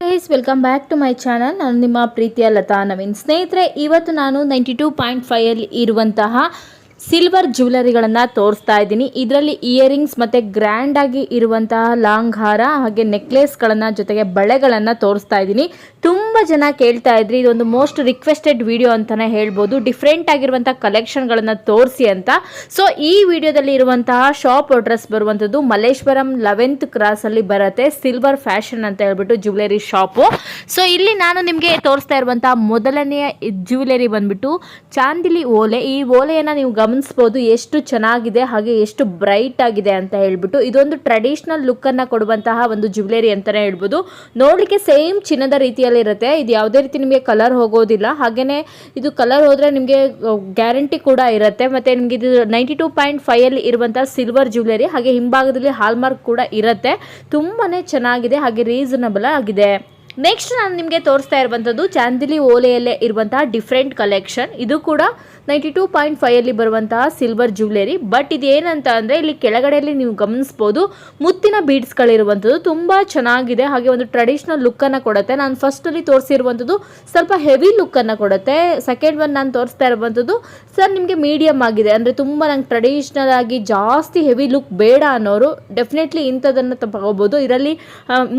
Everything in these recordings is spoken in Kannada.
Guys welcome back to my channel ನಾನು ನಿಮ್ಮ ಪ್ರೀತಿಯ ಲತಾ ನವೀನ್. ಸ್ನೇಹಿತರೆ, ಇವತ್ತು ನಾನು ನೈಂಟಿ ಟೂ ಪಾಯಿಂಟ್ ಫೈವಲ್ಲಿ ಇರುವಂತಹ ಸಿಲ್ವರ್ ಜ್ಯುವೆಲರಿಗಳನ್ನು ತೋರಿಸ್ತಾ ಇದ್ದೀನಿ. ಇದರಲ್ಲಿ ಇಯರಿಂಗ್ಸ್ ಮತ್ತು ಗ್ರ್ಯಾಂಡಾಗಿ ಇರುವಂತಹ ಲಾಂಗ್ ಹಾರ ಹಾಗೆ ನೆಕ್ಲೆಸ್ಗಳನ್ನು ಜೊತೆಗೆ ಬಳೆಗಳನ್ನು ತೋರಿಸ್ತಾ ಇದ್ದೀನಿ. ತುಂಬ ಜನ ಕೇಳ್ತಾ ಇದ್ರಿ, ಇದೊಂದು ಮೋಸ್ಟ್ ರಿಕ್ವೆಸ್ಟೆಡ್ ವಿಡಿಯೋ ಅಂತಲೇ ಹೇಳ್ಬೋದು. ಡಿಫ್ರೆಂಟ್ ಆಗಿರುವಂಥ ಕಲೆಕ್ಷನ್ಗಳನ್ನು ತೋರಿಸಿ ಅಂತ. ಸೊ ಈ ವಿಡಿಯೋದಲ್ಲಿ ಇರುವಂತಹ ಶಾಪ್ ಅಡ್ರೆಸ್ ಬರುವಂಥದ್ದು ಮಲ್ಲೇಶ್ವರಂ ಲೆವೆಂತ್ ಕ್ರಾಸಲ್ಲಿ ಬರುತ್ತೆ. ಸಿಲ್ವರ್ ಫ್ಯಾಷನ್ ಅಂತ ಹೇಳ್ಬಿಟ್ಟು ಜ್ಯುವೆಲರಿ ಶಾಪು ಸೊ ಇಲ್ಲಿ ನಾನು ನಿಮಗೆ ತೋರಿಸ್ತಾ ಇರುವಂತಹ ಮೊದಲನೆಯ ಜ್ಯುವೆಲರಿ ಬಂದ್ಬಿಟ್ಟು ಚಾಂದಿಲಿ ಓಲೆ. ಈ ಓಲೆಯನ್ನು ನೀವು ಗಮನಿಸ್ಬೋದು ಎಷ್ಟು ಚೆನ್ನಾಗಿದೆ ಹಾಗೆ ಎಷ್ಟು ಬ್ರೈಟ್ ಆಗಿದೆ ಅಂತ ಹೇಳ್ಬಿಟ್ಟು ಇದೊಂದು ಟ್ರೆಡಿಷನಲ್ ಲುಕ್ಕನ್ನು ಕೊಡುವಂತಹ ಒಂದು ಜ್ಯುವೆಲರಿ ಅಂತಲೇ ಹೇಳ್ಬೋದು. ನೋಡಲಿಕ್ಕೆ ಸೇಮ್ ಚಿನ್ನದ ರೀತಿಯಲ್ಲಿ ಇರುತ್ತೆ. ಇದು ಯಾವುದೇ ರೀತಿ ನಿಮಗೆ ಕಲರ್ ಹೋಗೋದಿಲ್ಲ. ಹಾಗೆಯೇ ಇದು ಕಲರ್ ಹೋದರೆ ನಿಮಗೆ ಗ್ಯಾರಂಟಿ ಕೂಡ ಇರುತ್ತೆ. ಮತ್ತು ನಿಮಗೆ ಇದು ನೈಂಟಿ ಟೂ ಪಾಯಿಂಟ್ ಫೈವಲ್ಲಿ ಇರುವಂಥ ಸಿಲ್ವರ್ ಜ್ಯುವೆಲರಿ ಹಾಗೆ ಹಿಂಭಾಗದಲ್ಲಿ ಹಾಲ್ಮಾರ್ಕ್ ಕೂಡ ಇರುತ್ತೆ. ತುಂಬಾ ಚೆನ್ನಾಗಿದೆ, ಹಾಗೆ ರೀಸನಬಲ್ ಆಗಿದೆ. ನೆಕ್ಸ್ಟ್ ನಾನು ನಿಮಗೆ ತೋರಿಸ್ತಾ ಇರುವಂಥದ್ದು, ಚಾಂದಿಲಿ ಓಲೆಯಲ್ಲೇ ಇರುವಂತಹ ಡಿಫ್ರೆಂಟ್ ಕಲೆಕ್ಷನ್ ಇದು ಕೂಡ ನೈಂಟಿ ಟೂ ಪಾಯಿಂಟ್ ಫೈವಲ್ಲಿ ಬರುವಂತಹ ಸಿಲ್ವರ್ ಜ್ಯುವೆಲರಿ ಬಟ್ ಇದೇನಂತ ಅಂದರೆ ಇಲ್ಲಿ ಕೆಳಗಡೆಯಲ್ಲಿ ನೀವು ಗಮನಿಸ್ಬೋದು, ಮುತ್ತಿನ ಬೀಡ್ಸ್ಗಳಿರುವಂಥದ್ದು ತುಂಬ ಚೆನ್ನಾಗಿದೆ. ಹಾಗೆ ಒಂದು ಟ್ರೆಡಿಷ್ನಲ್ ಲುಕ್ಕನ್ನು ಕೊಡುತ್ತೆ. ನಾನು ಫಸ್ಟಲ್ಲಿ ತೋರಿಸಿರುವಂಥದ್ದು ಸ್ವಲ್ಪ ಹೆವಿ ಲುಕ್ಕನ್ನು ಕೊಡುತ್ತೆ. ಸೆಕೆಂಡ್ ಒನ್ ನಾನು ತೋರಿಸ್ತಾ ಇರುವಂಥದ್ದು ಸರ್ ನಿಮಗೆ ಮೀಡಿಯಮ್ ಆಗಿದೆ. ಅಂದರೆ ತುಂಬ ನಂಗೆ ಟ್ರೆಡಿಷ್ನಲ್ ಆಗಿ ಜಾಸ್ತಿ ಹೆವಿ ಲುಕ್ ಬೇಡ ಅನ್ನೋರು ಡೆಫಿನೆಟ್ಲಿ ಇಂಥದನ್ನು ತಗೋಬೋದು. ಇದರಲ್ಲಿ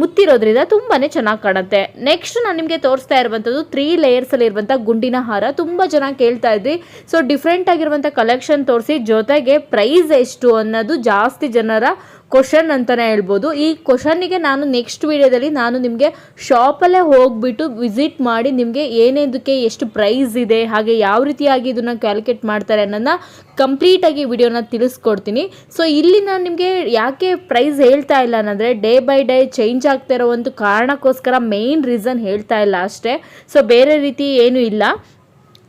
ಮುತ್ತಿರೋದ್ರಿಂದ ತುಂಬಾ ಚೆನ್ನಾಗಿ ಕಾಣುತ್ತೆ. ನೆಕ್ಸ್ಟ್ ನಾನು ನಿಮಗೆ ತೋರಿಸ್ತಾ ಇರುವಂಥದ್ದು ತ್ರೀ ಲೇಯರ್ಸಲ್ಲಿ ಇರುವಂಥ ಗುಂಡಿನ ಹಾರ. ತುಂಬ ಜನ ಕೇಳ್ತಾ ಇದ್ರಿ ಸೊ ಡಿಫ್ರೆಂಟ್ ಆಗಿರುವಂಥ ಕಲೆಕ್ಷನ್ ತೋರಿಸಿ, ಜೊತೆಗೆ ಪ್ರೈಸ್ ಎಷ್ಟು ಅನ್ನೋದು ಜಾಸ್ತಿ ಜನರ ಕ್ವಶನ್ ಅಂತಲೇ ಹೇಳ್ಬೋದು. ಈ ಕ್ವಶನ್ನಿಗೆ ನಾನು ನೆಕ್ಸ್ಟ್ ವಿಡಿಯೋದಲ್ಲಿ ನಾನು ನಿಮಗೆ ಶಾಪಲ್ಲೇ ಹೋಗ್ಬಿಟ್ಟು ವಿಸಿಟ್ ಮಾಡಿ ನಿಮಗೆ ಏನೇದಕ್ಕೆ ಎಷ್ಟು ಪ್ರೈಸ್ ಇದೆ, ಹಾಗೆ ಯಾವ ರೀತಿಯಾಗಿ ಇದನ್ನು ಕ್ಯಾಲ್ಕುಲೇಟ್ ಮಾಡ್ತಾರೆ ಅನ್ನೋದನ್ನ ಕಂಪ್ಲೀಟಾಗಿ ವಿಡಿಯೋನ ತಿಳಿಸ್ಕೊಡ್ತೀನಿ. ಸೊ ಇಲ್ಲಿ ನಾನು ನಿಮಗೆ ಯಾಕೆ ಪ್ರೈಸ್ ಹೇಳ್ತಾ ಇಲ್ಲ ಅನ್ನೋದ್ರೆ ಡೇ ಬೈ ಡೇ ಚೇಂಜ್ ಆಗ್ತಾ ಇರೋ ಒಂದು ಕಾರಣಕ್ಕೋಸ್ಕರ ಮೇಯ್ನ್ ರೀಸನ್ ಹೇಳ್ತಾ ಇಲ್ಲ ಅಷ್ಟೇ. ಸೊ ಬೇರೆ ರೀತಿ ಏನೂ ಇಲ್ಲ.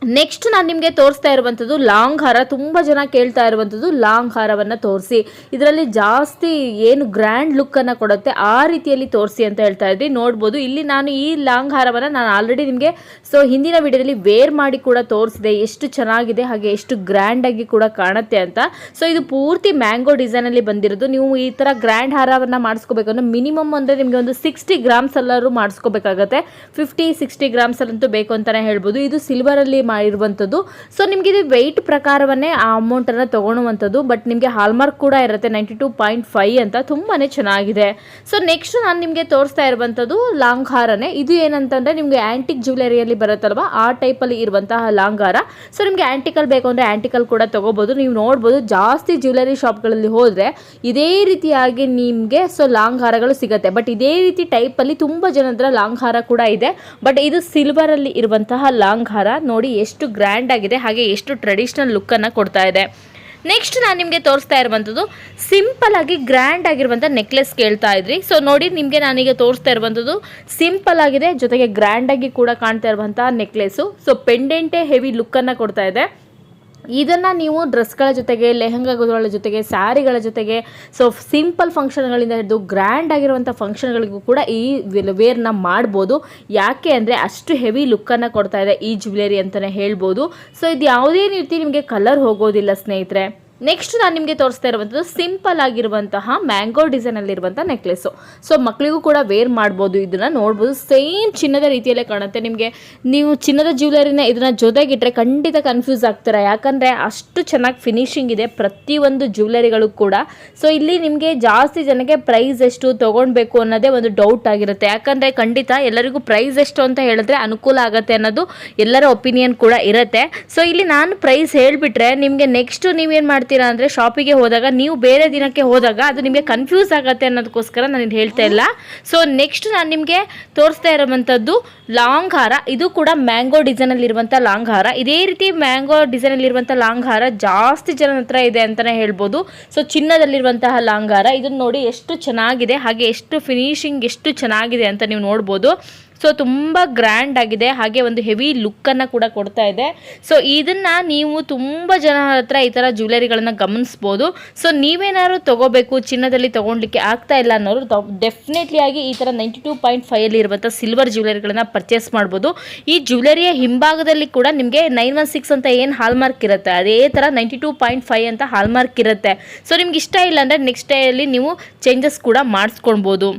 ನೆಕ್ಸ್ಟ್ ನಾನು ನಿಮಗೆ ತೋರಿಸ್ತಾ ಇರುವಂಥದ್ದು ಲಾಂಗ್ ಹಾರ ತುಂಬ ಜನ ಕೇಳ್ತಾ ಇರುವಂಥದ್ದು ಲಾಂಗ್ ಹಾರವನ್ನು ತೋರಿಸಿ. ಇದರಲ್ಲಿ ಜಾಸ್ತಿ ಏನು ಗ್ರ್ಯಾಂಡ್ ಲುಕ್ಕನ್ನು ಕೊಡುತ್ತೆ, ಆ ರೀತಿಯಲ್ಲಿ ತೋರಿಸಿ ಅಂತ ಹೇಳ್ತಾ ಇದ್ರಿ. ನೋಡ್ಬೋದು, ಇಲ್ಲಿ ನಾನು ಈ ಲಾಂಗ್ ಹಾರವನ್ನು ನಾನು ಆಲ್ರೆಡಿ ನಿಮಗೆ ಸೊ ಹಿಂದಿನ ವಿಡಿಯೋದಲ್ಲಿ ವೇರ್ ಮಾಡಿ ಕೂಡ ತೋರಿಸಿದೆ, ಎಷ್ಟು ಚೆನ್ನಾಗಿದೆ, ಹಾಗೆ ಎಷ್ಟು ಗ್ರ್ಯಾಂಡಾಗಿ ಕೂಡ ಕಾಣುತ್ತೆ ಅಂತ. ಸೊ ಇದು ಪೂರ್ತಿ ಮ್ಯಾಂಗೋ ಡಿಸೈನಲ್ಲಿ ಬಂದಿರೋದು. ನೀವು ಈ ಥರ ಗ್ರ್ಯಾಂಡ್ ಹಾರವನ್ನು ಮಾಡಿಸ್ಕೋಬೇಕಂದ್ರೆ ಮಿನಿಮಮ್ ಅಂದರೆ ನಿಮಗೆ ಒಂದು ಸಿಕ್ಸ್ಟಿ ಗ್ರಾಮ್ಸ್ ಎಲ್ಲರೂ ಮಾಡಿಸ್ಕೋಬೇಕಾಗತ್ತೆ. ಫಿಫ್ಟಿ ಸಿಕ್ಸ್ಟಿ ಗ್ರಾಮ್ಸಲ್ಲಂತೂ ಬೇಕು ಅಂತಲೇ ಹೇಳ್ಬೋದು. ಇದು ಸಿಲ್ವರಲ್ಲಿ ಮಾಡಿರುವಂಥದ್ದು. ಸೊ ನಿಮಗೆ ಇದು ವೆಯ್ಟ್ ಪ್ರಕಾರವನ್ನೇ ಆ ಅಮೌಂಟನ್ನು ತೊಗೊಳುವಂಥದ್ದು ಬಟ್ ನಿಮಗೆ ಹಾಲ್ಮಾರ್ಕ್ ಕೂಡ ಇರುತ್ತೆ ನೈಂಟಿ ಟೂ ಪಾಯಿಂಟ್ ಫೈವ್ ಅಂತ. ತುಂಬಾ ಚೆನ್ನಾಗಿದೆ. ಸೊ ನೆಕ್ಸ್ಟ್ ನಾನು ನಿಮಗೆ ತೋರಿಸ್ತಾ ಇರುವಂಥದ್ದು ಲಾಂಗ್ ಹಾರನೇ ಇದು ಏನಂತಂದರೆ ನಿಮಗೆ ಆ್ಯಂಟಿಕ್ ಜ್ಯುವೆಲರಿಯಲ್ಲಿ ಬರುತ್ತಲ್ವ? ಆ ಟೈಪಲ್ಲಿ ಇರುವಂತಹ ಲಾಂಗ್ ಹಾರ ಸೊ ನಿಮಗೆ ಆ್ಯಂಟಿಕಲ್ ಬೇಕು ಅಂದರೆ ಆ್ಯಂಟಿಕಲ್ ಕೂಡ ತೊಗೋಬೋದು. ನೀವು ನೋಡ್ಬೋದು, ಜಾಸ್ತಿ ಜ್ಯುವೆಲರಿ ಶಾಪ್ಗಳಲ್ಲಿ ಹೋದರೆ ಇದೇ ರೀತಿಯಾಗಿ ನಿಮಗೆ ಸೊ ಲಾಂಗ್ ಹಾರಗಳು ಸಿಗುತ್ತೆ. ಬಟ್ ಇದೇ ರೀತಿ ಟೈಪಲ್ಲಿ ತುಂಬ ತುಂಬಾ ಜನದ್ರ ಲಾಂಗ್ ಹಾರ ಕೂಡ ಇದೆ. ಬಟ್ ಇದು ಸಿಲ್ವರಲ್ಲಿ ಇರುವಂತಹ ಲಾಂಗ್ ಹಾರ ನೋಡಿ ಎಷ್ಟು ಗ್ರ್ಯಾಂಡ್ ಆಗಿದೆ, ಹಾಗೆ ಎಷ್ಟು ಟ್ರೆಡಿಷ್ನಲ್ ಲುಕ್ಕನ್ನು ಕೊಡ್ತಾ ಇದೆ. ನೆಕ್ಸ್ಟ್ ನಾನು ನಿಮಗೆ ತೋರಿಸ್ತಾ ಇರುವಂಥದ್ದು ಸಿಂಪಲ್ ಆಗಿ ಗ್ರ್ಯಾಂಡ್ ಆಗಿರುವಂಥ ನೆಕ್ಲೆಸ್ ಕೇಳ್ತಾ ಇದ್ರಿ. ಸೊ ನೋಡಿ, ನಿಮಗೆ ನಾನೀಗ ತೋರಿಸ್ತಾ ಇರುವಂಥದ್ದು ಸಿಂಪಲ್ ಆಗಿದೆ, ಜೊತೆಗೆ ಗ್ರ್ಯಾಂಡ್ ಆಗಿ ಕೂಡ ಕಾಣ್ತಾ ಇರುವಂಥ ನೆಕ್ಲೆಸ್ಸು ಸೊ ಪೆಂಡೆಂಟೇ ಹೆವಿ ಲುಕ್ಕನ್ನು ಕೊಡ್ತಾ ಇದೆ. ಇದನ್ನು ನೀವು ಡ್ರೆಸ್ಗಳ ಜೊತೆಗೆ ಲೆಹಂಗಾಗಳ ಜೊತೆಗೆ, ಸ್ಯಾರಿಗಳ ಜೊತೆಗೆ ಸೊ ಸಿಂಪಲ್ ಫಂಕ್ಷನ್ಗಳಿಂದ ಹಿಡಿದು ಗ್ರ್ಯಾಂಡ್ ಆಗಿರುವಂಥ ಫಂಕ್ಷನ್ಗಳಿಗೂ ಕೂಡ ಈ ವೇರ್ನ ಮಾಡ್ಬೋದು. ಯಾಕೆ ಅಂದರೆ ಅಷ್ಟು ಹೆವಿ ಲುಕ್ಕನ್ನು ಕೊಡ್ತಾ ಇದೆ ಈ ಜ್ಯುವೆಲರಿ ಅಂತಲೇ ಹೇಳ್ಬೋದು. ಸೊ ಇದು ಯಾವುದೇ ರೀತಿ ನಿಮಗೆ ಕಲರ್ ಹೋಗೋದಿಲ್ಲ ಸ್ನೇಹಿತರೆ. ನೆಕ್ಸ್ಟ್ ನಾನು ನಿಮಗೆ ತೋರಿಸ್ತಾ ಇರುವಂಥದ್ದು ಸಿಂಪಲ್ ಆಗಿರುವಂತಹ ಮ್ಯಾಂಗೋ ಡಿಸೈನಲ್ಲಿರುವಂಥ ನೆಕ್ಲೆಸ್ಸು ಸೊ ಮಕ್ಕಳಿಗೂ ಕೂಡ ವೇರ್ ಮಾಡ್ಬೋದು, ಇದನ್ನು ನೋಡ್ಬೋದು. ಸೇಮ್ ಚಿನ್ನದ ರೀತಿಯಲ್ಲೇ ಕಾಣುತ್ತೆ ನಿಮಗೆ. ನೀವು ಚಿನ್ನದ ಜ್ಯುವೆಲರಿನ ಇದನ್ನ ಜೊತೆಗಿಟ್ರೆ ಖಂಡಿತ ಕನ್ಫ್ಯೂಸ್ ಆಗ್ತೀರಾ? ಯಾಕಂದರೆ ಅಷ್ಟು ಚೆನ್ನಾಗಿ ಫಿನಿಶಿಂಗ್ ಇದೆ ಪ್ರತಿಯೊಂದು ಜ್ಯುವೆಲರಿಗಳು ಕೂಡ. ಸೊ ಇಲ್ಲಿ ನಿಮಗೆ ಜಾಸ್ತಿ ಜನಕ್ಕೆ ಪ್ರೈಸ್ ಎಷ್ಟು ತೊಗೊಳ್ಬೇಕು ಅನ್ನೋದೇ ಒಂದು ಡೌಟ್ ಆಗಿರುತ್ತೆ. ಯಾಕಂದರೆ ಖಂಡಿತ ಎಲ್ಲರಿಗೂ ಪ್ರೈಸ್ ಎಷ್ಟು ಅಂತ ಹೇಳಿದ್ರೆ ಅನುಕೂಲ ಆಗುತ್ತೆ ಅನ್ನೋದು ಎಲ್ಲರ ಒಪಿನಿಯನ್ ಕೂಡ ಇರುತ್ತೆ. ಸೊ ಇಲ್ಲಿ ನಾನು ಪ್ರೈಸ್ ಹೇಳಿಬಿಟ್ರೆ ನಿಮಗೆ ನೆಕ್ಸ್ಟ್ ನೀವೇನು ಮಾಡ್ತೀರಾ ಅಂದರೆ ಶಾಪಿಗೆ ಹೋದಾಗ, ನೀವು ಬೇರೆ ದಿನಕ್ಕೆ ಹೋದಾಗ ಅದು ನಿಮಗೆ ಕನ್ಫ್ಯೂಸ್ ಆಗುತ್ತೆ ಅನ್ನೋದಕ್ಕೋಸ್ಕರ ನಾನು ಹೇಳ್ತಾ ಇಲ್ಲ. ಸೊ ನೆಕ್ಸ್ಟ್ ನಾನು ನಿಮಗೆ ತೋರಿಸ್ತಾ ಇರುವಂಥದ್ದು ಲಾಂಗ್ ಹಾರ ಇದು ಕೂಡ ಮ್ಯಾಂಗೋ ಡಿಸೈನಲ್ಲಿರುವಂಥ ಲಾಂಗ್ ಹಾರ ಇದೇ ರೀತಿ ಮ್ಯಾಂಗೋ ಡಿಸೈನಲ್ಲಿರುವಂಥ ಲಾಂಗ್ ಹಾರ ಜಾಸ್ತಿ ಜನ ಹತ್ರ ಇದೆ ಅಂತಲೇ ಹೇಳ್ಬೋದು. ಸೊ ಚಿನ್ನದಲ್ಲಿರುವಂತಹ ಲಾಂಗ್ ಹಾರ ಇದನ್ನು ನೋಡಿ ಎಷ್ಟು ಚೆನ್ನಾಗಿದೆ, ಹಾಗೆ ಎಷ್ಟು ಫಿನಿಶಿಂಗ್ ಎಷ್ಟು ಚೆನ್ನಾಗಿದೆ ಅಂತ ನೀವು ನೋಡ್ಬೋದು. ಸೊ ತುಂಬ ಗ್ರ್ಯಾಂಡ್ ಆಗಿದೆ. ಹಾಗೆ ಒಂದು ಹೆವಿ ಲುಕ್ಕನ್ನು ಕೂಡ ಕೊಡ್ತಾ ಇದೆ. ಸೊ ಇದನ್ನು ನೀವು ತುಂಬ ಜನ ಹತ್ರ ಈ ಥರ ಜ್ಯುವೆಲರಿಗಳನ್ನು ಗಮನಿಸ್ಬೋದು. ಸೊ ನೀವೇನಾದ್ರು ತೊಗೋಬೇಕು, ಚಿನ್ನದಲ್ಲಿ ತೊಗೊಳ್ಲಿಕ್ಕೆ ಆಗ್ತಾ ಇಲ್ಲ ಅನ್ನೋರು ಡೆಫಿನೆಟ್ಲಿ ಆಗಿ ಈ ಥರ ನೈಂಟಿ ಟೂ ಪಾಯಿಂಟ್ ಫೈವಲ್ಲಿ ಇರುವಂಥ ಸಿಲ್ವರ್ ಜ್ಯುವೆಲರಿಗಳನ್ನ ಪರ್ಚೇಸ್ ಮಾಡ್ಬೋದು. ಈ ಜ್ಯುವೆಲರಿಯ ಹಿಂಭಾಗದಲ್ಲಿ ಕೂಡ ನಿಮಗೆ ನೈನ್ ಒನ್ ಸಿಕ್ಸ್ ಅಂತ ಏನು ಹಾಲ್ಮಾರ್ಕ್ ಇರುತ್ತೆ, ಅದೇ ಥರ ನೈಂಟಿ ಟೂ ಪಾಯಿಂಟ್ ಫೈವ್ ಅಂತ ಹಾಲ್ಮಾರ್ಕ್ ಇರುತ್ತೆ. ಸೊ ನಿಮ್ಗೆ ಇಷ್ಟ ಇಲ್ಲ ಅಂದರೆ ನೆಕ್ಸ್ಟ್ ಡೇಯಲ್ಲಿ ನೀವು ಚೇಂಜಸ್ ಕೂಡ ಮಾಡಿಸ್ಕೊಳ್ಬೋದು.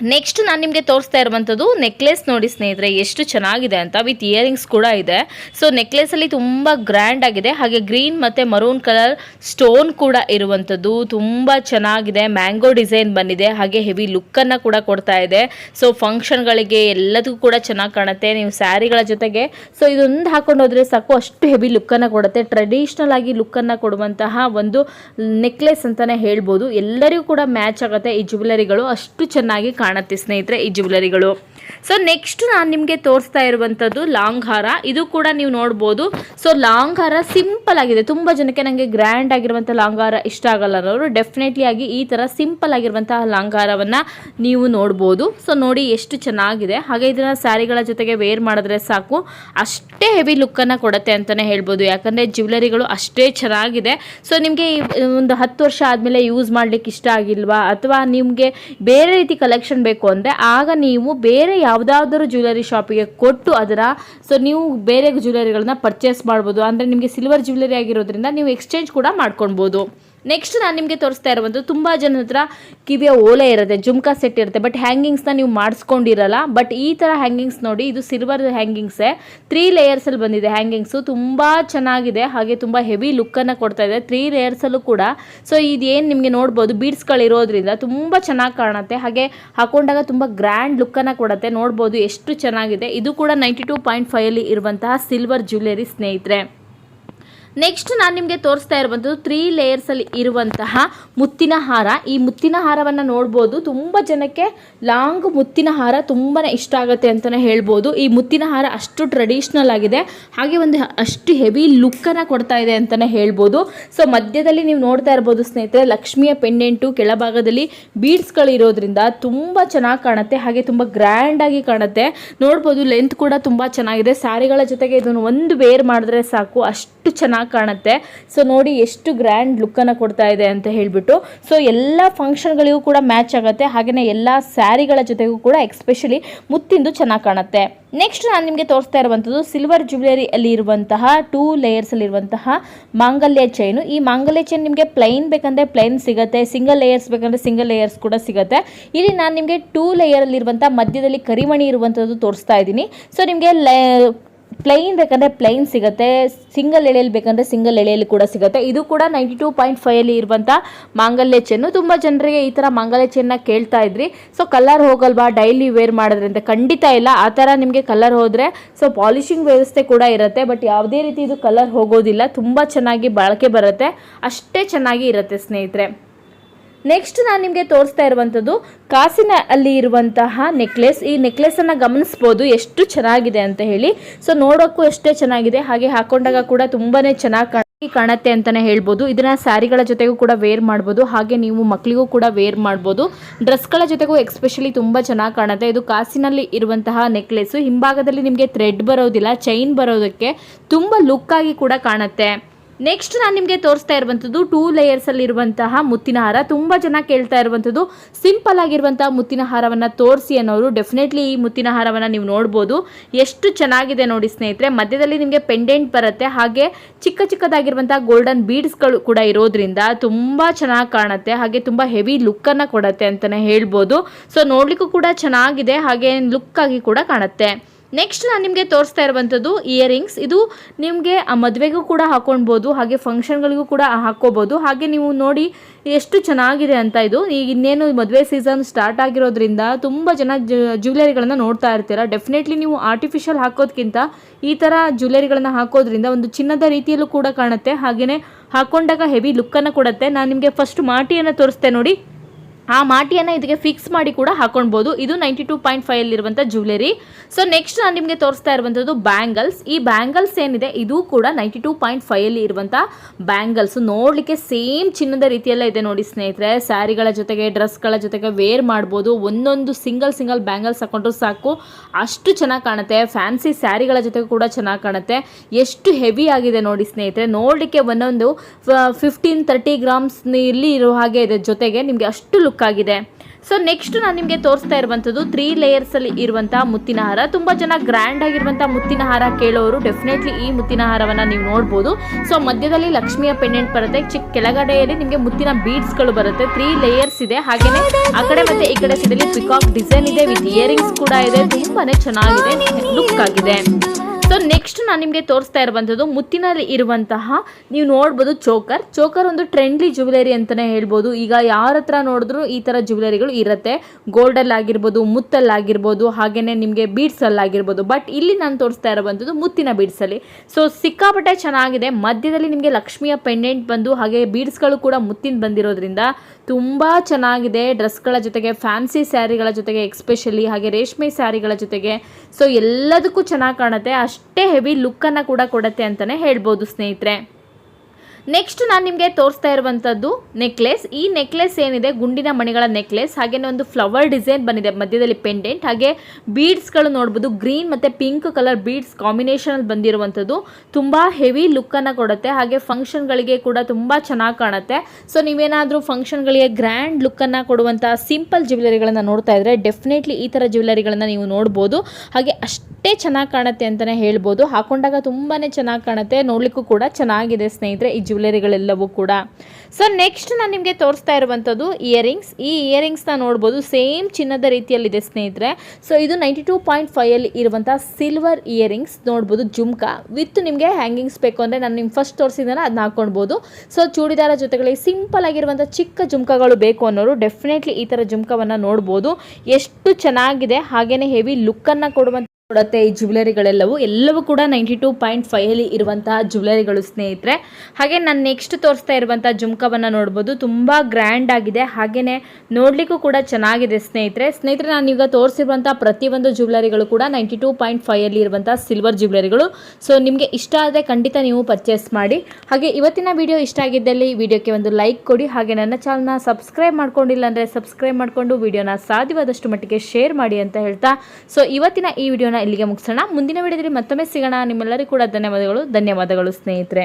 ನೆಕ್ಸ್ಟ್ ನಾನು ನಿಮಗೆ ತೋರಿಸ್ತಾ ಇರುವಂಥದ್ದು ನೆಕ್ಲೆಸ್ ನೋಡಿ ಸ್ನೇಹಿತರೆ, ಎಷ್ಟು ಚೆನ್ನಾಗಿದೆ ಅಂತ ವಿತ್ ಇಯರಿಂಗ್ಸ್ ಕೂಡ ಇದೆ. ಸೊ ನೆಕ್ಲೆಸಲ್ಲಿ ತುಂಬ ಗ್ರ್ಯಾಂಡ್ ಆಗಿದೆ. ಹಾಗೆ ಗ್ರೀನ್ ಮತ್ತು ಮರೂನ್ ಕಲರ್ ಸ್ಟೋನ್ ಕೂಡ ಇರುವಂಥದ್ದು ತುಂಬ ಚೆನ್ನಾಗಿದೆ. ಮ್ಯಾಂಗೋ ಡಿಸೈನ್ ಬಂದಿದೆ. ಹಾಗೆ ಹೆವಿ ಲುಕ್ಕನ್ನು ಕೂಡ ಕೊಡ್ತಾ ಇದೆ. ಸೊ ಫಂಕ್ಷನ್ಗಳಿಗೆ ಎಲ್ಲದಕ್ಕೂ ಕೂಡ ಚೆನ್ನಾಗಿ ಕಾಣುತ್ತೆ. ನೀವು ಸ್ಯಾರಿಗಳ ಜೊತೆಗೆ ಸೊ ಇದೊಂದು ಹಾಕೊಂಡು ಹೋದರೆ ಸಾಕು, ಅಷ್ಟು ಹೆವಿ ಲುಕ್ಕನ್ನು ಕೊಡುತ್ತೆ. ಟ್ರೆಡಿಷ್ನಲ್ ಆಗಿ ಲುಕ್ಕನ್ನು ಕೊಡುವಂತಹ ಒಂದು ನೆಕ್ಲೆಸ್ ಅಂತಲೇ ಹೇಳ್ಬೋದು. ಎಲ್ಲರಿಗೂ ಕೂಡ ಮ್ಯಾಚ್ ಆಗುತ್ತೆ ಈ ಜ್ಯುವೆಲರಿಗಳು ಅಷ್ಟು ಚೆನ್ನಾಗಿ ಕಾಣುತ್ತೆ ಸ್ನೇಹಿತರೆ ಈ ಜ್ಯುವೆಲರಿಗಳು ಸೊ ನೆಕ್ಸ್ಟ್ ನಾನು ನಿಮಗೆ ತೋರಿಸ್ತಾ ಇರುವಂಥದ್ದು ಲಾಂಗ್ ಹಾರ ಇದು ಕೂಡ ನೀವು ನೋಡ್ಬೋದು. ಸೊ ಲಾಂಗ್ ಹಾರ ಸಿಂಪಲ್ ಆಗಿದೆ. ತುಂಬ ಜನಕ್ಕೆ ನನಗೆ ಗ್ರ್ಯಾಂಡ್ ಆಗಿರುವಂಥ ಲಾಂಗ್ ಹಾರ ಇಷ್ಟ ಆಗಲ್ಲ. ಅನ್ನೋರು ಡೆಫಿನೆಟ್ಲಿ ಆಗಿ ಈ ಥರ ಸಿಂಪಲ್ ಆಗಿರುವಂತಹ ಲಾಂಗ್ ಹಾರವನ್ನು ನೀವು ನೋಡ್ಬೋದು. ಸೊ ನೋಡಿ ಎಷ್ಟು ಚೆನ್ನಾಗಿದೆ. ಹಾಗೆ ಇದನ್ನು ಸ್ಯಾರಿಗಳ ಜೊತೆಗೆ ವೇರ್ ಮಾಡಿದ್ರೆ ಸಾಕು. ಅಷ್ಟೇ ಹೆವಿ ಲುಕ್ಕನ್ನು ಕೊಡುತ್ತೆ ಅಂತಲೇ ಹೇಳ್ಬೋದು. ಯಾಕಂದರೆ ಜ್ಯುವೆಲರಿಗಳು ಅಷ್ಟೇ ಚೆನ್ನಾಗಿದೆ. ಸೊ ನಿಮಗೆ ಒಂದು ಹತ್ತು ವರ್ಷ ಆದಮೇಲೆ ಯೂಸ್ ಮಾಡಲಿಕ್ಕೆ ಇಷ್ಟ ಆಗಿಲ್ವಾ? ಅಥವಾ ನಿಮಗೆ ಬೇರೆ ರೀತಿ ಕಲೆಕ್ಷನ್ ಬೇಕು ಅಂದರೆ ಆಗ ನೀವು ಬೇರೆ ಯಾವುದಾದ್ರೂ ಜ್ಯುವೆಲರಿ ಶಾಪಿಗೆ ಕೊಟ್ಟು ಅದರ ಸೊ ನೀವು ಬೇರೆ ಜ್ಯುವೆಲರಿಗಳನ್ನ ಪರ್ಚೇಸ್ ಮಾಡ್ಬೋದು. ಅಂದರೆ ನಿಮಗೆ ಸಿಲ್ವರ್ ಜ್ಯುವೆಲರಿ ಆಗಿರೋದ್ರಿಂದ ನೀವು ಎಕ್ಸ್ಚೇಂಜ್ ಕೂಡ ಮಾಡ್ಕೊಳ್ಬೋದು. ನೆಕ್ಸ್ಟ್ ನಾನು ನಿಮಗೆ ತೋರಿಸ್ತಾ ಇರುವಂಥದ್ದು ತುಂಬ ಜನ ಹತ್ರ ಕಿವಿಯ ಓಲೆ ಇರುತ್ತೆ ಜುಮ್ಕಾ ಸೆಟ್ ಇರುತ್ತೆ ಬಟ್ ಹ್ಯಾಂಗಿಂಗ್ಸ್ನ ನೀವು ಮಾಡಿಸ್ಕೊಂಡಿರಲ್ಲ ಬಟ್ ಈ ಥರ ಹ್ಯಾಂಗಿಂಗ್ಸ್ ನೋಡಿ, ಇದು ಸಿಲ್ವರ್ ಹ್ಯಾಂಗಿಂಗ್ಸೇ ತ್ರೀ ಲೇಯರ್ಸಲ್ಲಿ ಬಂದಿದೆ ಹ್ಯಾಂಗಿಂಗ್ಸು ತುಂಬ ಚೆನ್ನಾಗಿದೆ, ಹಾಗೆ ತುಂಬ ಹೆವಿ ಲುಕ್ಕನ್ನು ಕೊಡ್ತಾ ಇದೆ ತ್ರೀ ಲೇಯರ್ಸಲ್ಲೂ ಕೂಡ. ಸೊ ಇದೇನು ನಿಮಗೆ ನೋಡ್ಬೋದು ಬೀಡ್ಸ್ಗಳಿರೋದ್ರಿಂದ ತುಂಬ ಚೆನ್ನಾಗಿ ಕಾಣುತ್ತೆ, ಹಾಗೆ ಹಾಕೊಂಡಾಗ ತುಂಬ ಗ್ರ್ಯಾಂಡ್ ಲುಕ್ಕನ್ನು ಕೊಡುತ್ತೆ, ನೋಡ್ಬೋದು ಎಷ್ಟು ಚೆನ್ನಾಗಿದೆ. ಇದು ಕೂಡ ನೈಂಟಿ ಟೂ ಪಾಯಿಂಟ್ ಫೈವಲ್ಲಿ ಇರುವಂತಹ ಸಿಲ್ವರ್ ಜ್ಯುವೆಲರಿ ಸ್ನೇಹಿತರೆ. ನೆಕ್ಸ್ಟ್ ನಾನು ನಿಮಗೆ ತೋರಿಸ್ತಾ ಇರುವಂಥದ್ದು ತ್ರೀ ಲೇಯರ್ಸಲ್ಲಿ ಇರುವಂತಹ ಮುತ್ತಿನ ಹಾರ. ಈ ಮುತ್ತಿನ ಹಾರವನ್ನು ನೋಡ್ಬೋದು. ತುಂಬ ಜನಕ್ಕೆ ಲಾಂಗ್ ಮುತ್ತಿನ ಹಾರ ತುಂಬಾ ಇಷ್ಟ ಆಗುತ್ತೆ ಅಂತಲೇ ಹೇಳ್ಬೋದು. ಈ ಮುತ್ತಿನ ಹಾರ ಅಷ್ಟು ಟ್ರೆಡಿಷ್ನಲ್ ಆಗಿದೆ. ಹಾಗೆ ಒಂದು ಅಷ್ಟು ಹೆವಿ ಲುಕ್ಕನ್ನು ಕೊಡ್ತಾ ಇದೆ ಅಂತಲೇ ಹೇಳ್ಬೋದು. ಸೊ ಮಧ್ಯದಲ್ಲಿ ನೀವು ನೋಡ್ತಾ ಇರ್ಬೋದು ಸ್ನೇಹಿತರೆ, ಲಕ್ಷ್ಮಿಯ ಪೆಂಡೆಂಟು ಕೆಳಭಾಗದಲ್ಲಿ ಬೀಡ್ಸ್ಗಳು ಇರೋದ್ರಿಂದ ತುಂಬ ಚೆನ್ನಾಗಿ ಕಾಣುತ್ತೆ. ಹಾಗೆ ತುಂಬ ಗ್ರ್ಯಾಂಡಾಗಿ ಕಾಣುತ್ತೆ. ನೋಡ್ಬೋದು ಲೆಂತ್ ಕೂಡ ತುಂಬ ಚೆನ್ನಾಗಿದೆ. ಸ್ಯಾರಿಗಳ ಜೊತೆಗೆ ಇದನ್ನು ಒಂದು ವೇರ್ ಮಾಡಿದ್ರೆ ಸಾಕು. ಅಷ್ಟು ಚೆನ್ನಾಗಿ ಕಾಣುತ್ತೆ. ಸೊ ನೋಡಿ ಎಷ್ಟು ಗ್ರ್ಯಾಂಡ್ ಲುಕ್ಕನ್ನು ಕೊಡ್ತಾ ಇದೆ ಅಂತ ಹೇಳಿಬಿಟ್ಟು. ಸೊ ಎಲ್ಲ ಫಂಕ್ಷನ್ಗಳಿಗೂ ಕೂಡ ಮ್ಯಾಚ್ ಆಗುತ್ತೆ. ಹಾಗೆಯೇ ಎಲ್ಲ ಸ್ಯಾರಿಗಳ ಜೊತೆಗೂ ಕೂಡ ಎಕ್ಸ್ಪೆಷಲಿ ಮುತ್ತಿಂದು ಚೆನ್ನಾಗಿ ಕಾಣುತ್ತೆ. ನೆಕ್ಸ್ಟ್ ನಾನು ನಿಮಗೆ ತೋರಿಸ್ತಾ ಇರುವಂಥದ್ದು ಸಿಲ್ವರ್ ಜ್ಯುವೆಲರಿಯಲ್ಲಿ ಇರುವಂತಹ ಟೂ ಲೇಯರ್ಸಲ್ಲಿ ಇರುವಂತಹ ಮಾಂಗಲ್ಯ ಚೈನು ಈ ಮಾಂಗಲ್ಯ ಚೈನ್ ನಿಮಗೆ ಪ್ಲೈನ್ ಬೇಕಂದರೆ ಪ್ಲೈನ್ ಸಿಗುತ್ತೆ. ಸಿಂಗಲ್ ಲೇಯರ್ಸ್ ಬೇಕಂದರೆ ಸಿಂಗಲ್ ಲೇಯರ್ಸ್ ಕೂಡ ಸಿಗುತ್ತೆ. ಇಲ್ಲಿ ನಾನು ನಿಮಗೆ ಟೂ ಲೇಯರಲ್ಲಿರುವಂಥ ಮಧ್ಯದಲ್ಲಿ ಕರಿಮಣಿ ಇರುವಂಥದ್ದು ತೋರಿಸ್ತಾ ಇದ್ದೀನಿ. ಸೊ ನಿಮಗೆ ಪ್ಲೈನ್ ಬೇಕಂದರೆ ಪ್ಲೈನ್ ಸಿಗುತ್ತೆ ಸಿಂಗಲ್ ಎಳೆಯಲ್ಲಿ ಬೇಕಂದರೆ ಸಿಂಗಲ್ ಎಳೆಯಲ್ಲಿ ಕೂಡ ಸಿಗುತ್ತೆ. ಇದು ಕೂಡ ನೈಂಟಿ ಟೂ ಪಾಯಿಂಟ್ ಫೈವಲ್ಲಿ ಇರುವಂಥ ಮಾಂಗಲ್ಯ ಚೆನ್ನು. ತುಂಬ ಜನರಿಗೆ ಈ ಥರ ಮಾಂಗಲ್ಯ ಚೆನ್ನ ಕೇಳ್ತಾ ಇದ್ರಿ. ಸೊ ಕಲರ್ ಹೋಗಲ್ವಾ? ಡೈಲಿ ವೇರ್ ಮಾಡಿದ್ರೆ ಅಂತ ಖಂಡಿತ ಇಲ್ಲ. ಆ ಥರ ನಿಮಗೆ ಕಲರ್ ಹೋದರೆ ಸೊ ಪಾಲಿಶಿಂಗ್ ವ್ಯವಸ್ಥೆ ಕೂಡ ಇರುತ್ತೆ. ಬಟ್ ಯಾವುದೇ ರೀತಿ ಇದು ಕಲರ್ ಹೋಗೋದಿಲ್ಲ. ತುಂಬ ಚೆನ್ನಾಗಿ ಬಾಳಿಕೆ ಬರುತ್ತೆ. ಅಷ್ಟೇ ಚೆನ್ನಾಗಿ ಇರುತ್ತೆ ಸ್ನೇಹಿತರೆ. ನೆಕ್ಸ್ಟ್ ನಾನು ನಿಮಗೆ ತೋರಿಸ್ತಾ ಇರುವಂಥದ್ದು ಕಾಸಿನ ಅಲ್ಲಿ ಇರುವಂತಹ ನೆಕ್ಲೆಸ್ ಈ ನೆಕ್ಲೆಸನ್ನು ಗಮನಿಸ್ಬೋದು ಎಷ್ಟು ಚೆನ್ನಾಗಿದೆ ಅಂತ ಹೇಳಿ. ಸೊ ನೋಡೋಕ್ಕೂ ಎಷ್ಟೇ ಚೆನ್ನಾಗಿದೆ. ಹಾಗೆ ಹಾಕೊಂಡಾಗ ಕೂಡ ತುಂಬಾ ಚೆನ್ನಾಗಿ ಕಾಣತ್ತೆ ಅಂತಲೇ ಹೇಳ್ಬೋದು. ಇದನ್ನ ಸ್ಯಾರಿಗಳ ಜೊತೆಗೂ ಕೂಡ ವೇರ್ ಮಾಡ್ಬೋದು. ಹಾಗೆ ನೀವು ಮಕ್ಕಳಿಗೂ ಕೂಡ ವೇರ್ ಮಾಡ್ಬೋದು. ಡ್ರೆಸ್ಗಳ ಜೊತೆಗೂ ಎಕ್ಸ್ಪೆಷಲಿ ತುಂಬ ಚೆನ್ನಾಗಿ ಕಾಣುತ್ತೆ. ಇದು ಕಾಸಿನಲ್ಲಿ ಇರುವಂತಹ ನೆಕ್ಲೆಸ್ ಹಿಂಭಾಗದಲ್ಲಿ ನಿಮಗೆ ಥ್ರೆಡ್ ಬರೋದಿಲ್ಲ ಚೈನ್ ಬರೋದಕ್ಕೆ ತುಂಬ ಲುಕ್ ಆಗಿ ಕೂಡ ಕಾಣುತ್ತೆ. ನೆಕ್ಸ್ಟ್ ನಾನು ನಿಮಗೆ ತೋರಿಸ್ತಾ ಇರುವಂಥದ್ದು ಟೂ ಲೇಯರ್ಸಲ್ಲಿ ಇರುವಂತಹ ಮುತ್ತಿನ ಹಾರ. ತುಂಬ ಜನ ಕೇಳ್ತಾ ಇರುವಂಥದ್ದು ಸಿಂಪಲ್ ಆಗಿರುವಂತಹ ಮುತ್ತಿನ ಹಾರವನ್ನು ತೋರಿಸಿ ಅನ್ನೋರು ಡೆಫಿನೆಟ್ಲಿ ಈ ಮುತ್ತಿನ ಹಾರವನ್ನು ನೀವು ನೋಡ್ಬೋದು. ಎಷ್ಟು ಚೆನ್ನಾಗಿದೆ ನೋಡಿ ಸ್ನೇಹಿತರೆ. ಮಧ್ಯದಲ್ಲಿ ನಿಮಗೆ ಪೆಂಡೆಂಟ್ ಬರುತ್ತೆ. ಹಾಗೆ ಚಿಕ್ಕ ಚಿಕ್ಕದಾಗಿರುವಂಥ ಗೋಲ್ಡನ್ ಬೀಡ್ಸ್ಗಳು ಕೂಡ ಇರೋದ್ರಿಂದ ತುಂಬ ಚೆನ್ನಾಗಿ ಕಾಣುತ್ತೆ. ಹಾಗೆ ತುಂಬ ಹೆವಿ ಲುಕ್ಕನ್ನು ಕೊಡುತ್ತೆ ಅಂತಲೇ ಹೇಳ್ಬೋದು. ಸೊ ನೋಡಲಿಕ್ಕೂ ಕೂಡ ಚೆನ್ನಾಗಿದೆ. ಹಾಗೆ ಲುಕ್ ಆಗಿ ಕೂಡ ಕಾಣುತ್ತೆ. ನೆಕ್ಸ್ಟ್ ನಾನು ನಿಮಗೆ ತೋರಿಸ್ತಾ ಇರುವಂಥದ್ದು ಇಯರಿಂಗ್ಸ್ ಇದು ನಿಮಗೆ ಆ ಮದುವೆಗೂ ಕೂಡ ಹಾಕೊಳ್ಬೋದು ಹಾಗೆ ಫಂಕ್ಷನ್ಗಳಿಗೂ ಕೂಡ ಹಾಕ್ಕೋಬೋದು ಹಾಗೆ ನೀವು ನೋಡಿ ಎಷ್ಟು ಚೆನ್ನಾಗಿದೆ ಅಂತ ಇದು. ಈಗ ಇನ್ನೇನು ಮದುವೆ ಸೀಸನ್ ಸ್ಟಾರ್ಟ್ ಆಗಿರೋದ್ರಿಂದ ತುಂಬ ಜನ ಜ್ಯುವೆಲರಿಗಳನ್ನು ನೋಡ್ತಾ ಇರ್ತೀರ. ಡೆಫಿನೆಟ್ಲಿ ನೀವು ಆರ್ಟಿಫಿಷಿಯಲ್ ಹಾಕೋದ್ಕಿಂತ ಈ ಥರ ಜ್ಯುವೆಲರಿಗಳನ್ನು ಹಾಕೋದ್ರಿಂದ ಒಂದು ಚಿನ್ನದ ರೀತಿಯಲ್ಲೂ ಕೂಡ ಕಾಣುತ್ತೆ. ಹಾಗೆಯೇ ಹಾಕೊಂಡಾಗ ಹೆವಿ ಲುಕ್ಕನ್ನು ಕೊಡುತ್ತೆ. ನಾನು ನಿಮಗೆ ಫಸ್ಟ್ ಮಾಟಿಯನ್ನು ತೋರಿಸ್ತೆ ನೋಡಿ. ಆ ಮಾಟಿಯನ್ನು ಇದಕ್ಕೆ ಫಿಕ್ಸ್ ಮಾಡಿ ಕೂಡ ಹಾಕೊಳ್ಬೋದು. ಇದು ನೈಂಟಿ ಟೂ ಪಾಯಿಂಟ್ ಫೈವ್ ಇರುವಂಥ ಜ್ಯುವೆಲರಿ ಸೊ ನೆಕ್ಸ್ಟ್ ನಾನು ನಿಮಗೆ ತೋರಿಸ್ತಾ ಇರುವಂಥದ್ದು ಬ್ಯಾಂಗಲ್ಸ್ ಈ ಬ್ಯಾಂಗಲ್ಸ್ ಏನಿದೆ, ಇದು ಕೂಡ ನೈಂಟಿ ಟೂ ಪಾಯಿಂಟ್ ಫೈವಲ್ಲಿ ಇರುವಂಥ ಬ್ಯಾಂಗಲ್ಸ್ ನೋಡಲಿಕ್ಕೆ ಸೇಮ್ ಚಿನ್ನದ ರೀತಿಯೆಲ್ಲ ಇದೆ ನೋಡಿ ಸ್ನೇಹಿತರೆ. ಸ್ಯಾರಿಗಳ ಜೊತೆಗೆ ಡ್ರೆಸ್ಗಳ ಜೊತೆಗೆ ವೇರ್ ಮಾಡ್ಬೋದು. ಒಂದೊಂದು ಸಿಂಗಲ್ ಸಿಂಗಲ್ ಬ್ಯಾಂಗಲ್ಸ್ ಹಾಕೊಂಡ್ರು ಸಾಕು. ಅಷ್ಟು ಚೆನ್ನಾಗಿ ಕಾಣುತ್ತೆ. ಫ್ಯಾನ್ಸಿ ಸ್ಯಾರಿಗಳ ಜೊತೆಗೆ ಕೂಡ ಚೆನ್ನಾಗಿ ಕಾಣುತ್ತೆ. ಎಷ್ಟು ಹೆವಿ ಆಗಿದೆ ನೋಡಿ ಸ್ನೇಹಿತರೆ. ನೋಡಲಿಕ್ಕೆ ಒಂದೊಂದು ಫಿಫ್ಟೀನ್ ತರ್ಟಿ ಗ್ರಾಮ್ಸ್ ಇಲ್ಲಿ ಇರೋ ಹಾಗೆ ಇದೆ. ಜೊತೆಗೆ ನಿಮಗೆ ಅಷ್ಟು ಆಗಿದೆ ಸೊ ನೆಕ್ಸ್ಟ್ ನಾನು ನಿಮಗೆ ತೋರಿಸ್ತಾ ಇರುವಂಥದ್ದು ತ್ರೀ ಲೇಯರ್ಸಲ್ಲಿ ಇರುವಂಥ ಮುತ್ತಿನ ಹಾರ. ತುಂಬ ಜನ ಗ್ರ್ಯಾಂಡ್ ಆಗಿರುವಂಥ ಮುತ್ತಿನ ಹಾರ ಕೇಳೋರು ಡೆಫಿನೆಟ್ಲಿ ಈ ಮುತ್ತಿನ ಹಾರವನ್ನು ನೀವು ನೋಡ್ಬೋದು. ಸೊ ಮಧ್ಯದಲ್ಲಿ ಲಕ್ಷ್ಮಿಯ ಪೆಂಡೆಂಟ್ ಬರುತ್ತೆ. ಚಿಕ್ಕ ಕೆಳಗಡೆಯಲ್ಲಿ ನಿಮಗೆ ಮುತ್ತಿನ ಬೀಡ್ಸ್ಗಳು ಬರುತ್ತೆ. ತ್ರೀ ಲೇಯರ್ಸ್ ಇದೆ. ಹಾಗೆಯೇ ಆ ಕಡೆ ಮತ್ತೆ ಈ ಕಡೆ ಸಿಡಲಿ ಪಿಕಾಕ್ ಡಿಸೈನ್ ಇದೆ. ವಿತ್ ಇಯರಿಂಗ್ಸ್ ಕೂಡ ಇದೆ. ತುಂಬಾನೇ ಚೆನ್ನಾಗಿದೆ. ಲುಕ್ ಆಗಿದೆ. ಸೊ ನೆಕ್ಸ್ಟ್ ನಾನು ನಿಮಗೆ ತೋರಿಸ್ತಾ ಇರುವಂಥದ್ದು, ಮುತ್ತಿನಲ್ಲಿ ಇರುವಂತಹ, ನೀವು ನೋಡ್ಬೋದು ಚೋಕರ್. ಚೋಕರ್ ಒಂದು ಟ್ರೆಂಡ್ಲಿ ಜ್ಯುವೆಲರಿ ಅಂತಲೇ ಹೇಳ್ಬೋದು. ಈಗ ಯಾರ ಹತ್ರ ನೋಡಿದ್ರು ಈ ಥರ ಜ್ಯುವೆಲರಿಗಳು ಇರುತ್ತೆ. ಗೋಲ್ಡಲ್ಲಾಗಿರ್ಬೋದು ಮುತ್ತಲ್ಲಾಗಿರ್ಬೋದು ಹಾಗೆಯೇ ನಿಮಗೆ ಬೀಡ್ಸಲ್ಲಾಗಿರ್ಬೋದು ಬಟ್ ಇಲ್ಲಿ ನಾನು ತೋರಿಸ್ತಾ ಇರುವಂಥದ್ದು ಮುತ್ತಿನ ಬೀಡ್ಸಲ್ಲಿ ಸೊ ಸಿಕ್ಕಾಪಟ್ಟೆ ಚೆನ್ನಾಗಿದೆ. ಮಧ್ಯದಲ್ಲಿ ನಿಮಗೆ ಲಕ್ಷ್ಮಿಯ ಪೆಂಡೆಂಟ್ ಬಂದು, ಹಾಗೆ ಬೀಡ್ಸ್ಗಳು ಕೂಡ ಮುತ್ತಿನ ಬಂದಿರೋದ್ರಿಂದ ತುಂಬ ಚೆನ್ನಾಗಿದೆ. ಡ್ರೆಸ್ಗಳ ಜೊತೆಗೆ ಫ್ಯಾನ್ಸಿ ಸ್ಯಾರಿಗಳ ಜೊತೆಗೆ ಎಕ್ಸ್ಪೆಷಲಿ ಹಾಗೆ ರೇಷ್ಮೆ ಸ್ಯಾರಿಗಳ ಜೊತೆಗೆ. ಸೊ ಎಲ್ಲದಕ್ಕೂ ಚೆನ್ನಾಗಿ ಕಾಣುತ್ತೆ. ಅಷ್ಟೇ ಹೆವಿ ಲುಕ್ಕನ್ನು ಕೂಡ ಕೊಡುತ್ತೆ ಅಂತಲೇ ಹೇಳ್ಬೋದು ಸ್ನೇಹಿತರೆ. ನೆಕ್ಸ್ಟ್ ನಾನು ನಿಮಗೆ ತೋರಿಸ್ತಾ ಇರುವಂಥದ್ದು ನೆಕ್ಲೆಸ್ ಈ ನೆಕ್ಲೆಸ್ ಏನಿದೆ? ಗುಂಡಿನ ಮಣಿಗಳ ನೆಕ್ಲೆಸ್ ಹಾಗೆಯೇ ಒಂದು ಫ್ಲವರ್ ಡಿಸೈನ್ ಬಂದಿದೆ ಮಧ್ಯದಲ್ಲಿ ಪೆಂಡೆಂಟ್ ಹಾಗೆ ಬೀಡ್ಸ್ಗಳು ನೋಡ್ಬೋದು. ಗ್ರೀನ್ ಮತ್ತು ಪಿಂಕ್ ಕಲರ್ ಬೀಡ್ಸ್ ಕಾಂಬಿನೇಷನಲ್ಲಿ ಬಂದಿರುವಂಥದ್ದು ತುಂಬ ಹೆವಿ ಲುಕ್ಕನ್ನು ಕೊಡುತ್ತೆ. ಹಾಗೆ ಫಂಕ್ಷನ್ಗಳಿಗೆ ಕೂಡ ತುಂಬ ಚೆನ್ನಾಗಿ ಕಾಣುತ್ತೆ. ಸೊ ನೀವೇನಾದರೂ ಫಂಕ್ಷನ್ಗಳಿಗೆ ಗ್ರ್ಯಾಂಡ್ ಲುಕ್ಕನ್ನು ಕೊಡುವಂಥ ಸಿಂಪಲ್ ಜ್ಯುವೆಲರಿಗಳನ್ನು ನೋಡ್ತಾ ಇದ್ದರೆ ಡೆಫಿನೆಟ್ಲಿ ಈ ಥರ ಜ್ಯುವೆಲರಿಗಳನ್ನು ನೀವು ನೋಡ್ಬೋದು. ಹಾಗೆ ಅಷ್ಟೇ ಚೆನ್ನಾಗಿ ಕಾಣುತ್ತೆ ಅಂತಲೇ ಹೇಳ್ಬೋದು. ಹಾಕೊಂಡಾಗ ತುಂಬಾ ಚೆನ್ನಾಗಿ ಕಾಣುತ್ತೆ. ನೋಡಲಿಕ್ಕೂ ಕೂಡ ಚೆನ್ನಾಗಿದೆ ಸ್ನೇಹಿತರೆ ಈ ಜ್ಯುವೆಲರಿಗಳೆಲ್ಲವೂ ಕೂಡ. ಸೊ ನೆಕ್ಸ್ಟ್ ನಾನು ನಿಮಗೆ ತೋರಿಸ್ತಾ ಇರುವಂಥದ್ದು ಇಯರಿಂಗ್ಸ್ ಈ ಇಯರಿಂಗ್ಸ್ನ ನೋಡ್ಬೋದು ಸೇಮ್ ಚಿನ್ನದ ರೀತಿಯಲ್ಲಿದೆ ಸ್ನೇಹಿತರೆ. ಸೊ ಇದು ನೈಂಟಿ ಟೂ ಪಾಯಿಂಟ್ ಫೈವಲ್ಲಿ ಇರುವಂಥ ಸಿಲ್ವರ್ ಇಯರಿಂಗ್ಸ್ ನೋಡ್ಬೋದು ಜುಮ್ಕಾ. ವಿತ್ ನಿಮಗೆ ಹ್ಯಾಂಗಿಂಗ್ಸ್ ಬೇಕು ಅಂದರೆ ನಾನು ನಿಮ್ಗೆ ಫಸ್ಟ್ ತೋರಿಸಿದ್ದಾನೆ ಅದನ್ನ ಹಾಕ್ಕೊಳ್ಬೋದು ಸೊ ಚೂಡಿದಾರ ಜೊತೆಗಳಿಗೆ ಸಿಂಪಲ್ ಆಗಿರುವಂಥ ಚಿಕ್ಕ ಜುಮ್ಕಾಗಳು ಬೇಕು ಅನ್ನೋರು ಡೆಫಿನೆಟ್ಲಿ ಈ ಥರ ಜುಮ್ಕವನ್ನು ನೋಡ್ಬೋದು. ಎಷ್ಟು ಚೆನ್ನಾಗಿದೆ ಹಾಗೆಯೇ ಹೆವಿ ಲುಕ್ಕನ್ನು ಕೊಡುವಂಥ ಕೊಡುತ್ತೆ ಈ ಜ್ಯುವೆಲರಿಗಳೆಲ್ಲವೂ. ಎಲ್ಲವೂ ಕೂಡ ನೈಂಟಿ ಟೂ ಪಾಯಿಂಟ್ ಫೈವಲ್ಲಿ ಇರುವಂತಹ ಜ್ಯುವೆಲರಿಗಳು ಸ್ನೇಹಿತರೆ. ಹಾಗೆ ನಾನು ನೆಕ್ಸ್ಟ್ ತೋರಿಸ್ತಾ ಇರುವಂಥ ಜುಮ್ಕವನ್ನು ನೋಡ್ಬೋದು. ತುಂಬ ಗ್ರ್ಯಾಂಡ್ ಆಗಿದೆ. ಹಾಗೆಯೇ ನೋಡಲಿಕ್ಕೂ ಕೂಡ ಚೆನ್ನಾಗಿದೆ ಸ್ನೇಹಿತರೆ. ಸ್ನೇಹಿತರೆ, ನಾನು ಈಗ ತೋರಿಸಿರುವಂಥ ಪ್ರತಿಯೊಂದು ಜ್ಯುವೆಲರಿಗಳು ಕೂಡ ನೈಂಟಿ ಟೂ ಪಾಯಿಂಟ್ ಫೈವಲ್ಲಿ ಇರುವಂಥ ಸಿಲ್ವರ್ ಜ್ಯುವೆಲರಿಗಳು. ಸೊ ನಿಮಗೆ ಇಷ್ಟ ಆದರೆ ಖಂಡಿತ ನೀವು ಪರ್ಚೇಸ್ ಮಾಡಿ. ಹಾಗೆ ಇವತ್ತಿನ ವಿಡಿಯೋ ಇಷ್ಟ ಆಗಿದ್ದಲ್ಲಿ ವಿಡಿಯೋಕ್ಕೆ ಒಂದು ಲೈಕ್ ಕೊಡಿ. ಹಾಗೆ ನನ್ನ ಚಾನಲ್ನ ಸಬ್ಸ್ಕ್ರೈಬ್ ಮಾಡ್ಕೊಂಡಿಲ್ಲ ಅಂದರೆ ಸಬ್ಸ್ಕ್ರೈಬ್ ಮಾಡಿಕೊಂಡು ವಿಡಿಯೋನ ಸಾಧ್ಯವಾದಷ್ಟು ಮಟ್ಟಿಗೆ ಶೇರ್ ಮಾಡಿ ಅಂತ ಹೇಳ್ತಾ. ಸೊ ಇವತ್ತಿನ ಈ ವಿಡಿಯೋನ ಇಲ್ಲಿಗೆ ಮುಗಿಸೋಣ. ಮುಂದಿನ ವಿಡಿಯೋದಲ್ಲಿ ಮತ್ತೊಮ್ಮೆ ಸಿಗೋಣ. ನಿಮ್ಮೆಲ್ಲರಿಗೂ ಕೂಡ ಧನ್ಯವಾದಗಳು. ಧನ್ಯವಾದಗಳು ಸ್ನೇಹಿತರೆ.